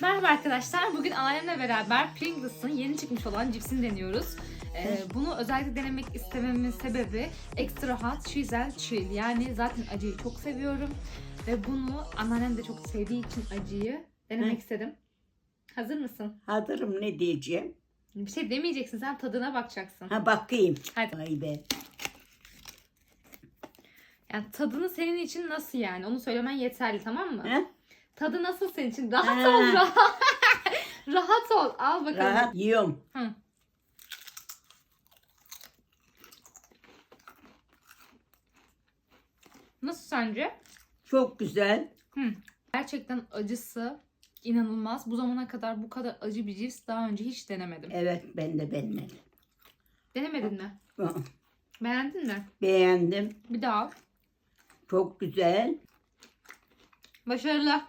Merhaba arkadaşlar. Bugün annemle beraber Pringles'ın yeni çıkmış olan cipsini deniyoruz. Ee, bunu özellikle denemek istememin sebebi extra hot, güzel, chill. Yani zaten acıyı çok seviyorum. Ve bunu anneannem de çok sevdiği için acıyı denemek Hı. istedim. Hazır mısın? Hazırım ne diyeceğim? Bir şey demeyeceksin. Sen tadına bakacaksın. Ha bakayım. Hadi. Vay be. Yani tadını senin için nasıl yani? Onu söylemen yeterli tamam mı? Ha? Tadı nasıl senin için? Rahat Ha. ol rahat. rahat ol. Al bakalım. Rahat yiyorum. Hı. Nasıl sence? Çok güzel. Hı. Gerçekten acısı inanılmaz. Bu zamana kadar bu kadar acı bir cips daha önce hiç denemedim. Evet ben de beğenmedim. Denemedin mi? Beğendin mi? Beğendim. Bir daha. al. Çok güzel. Başarılı.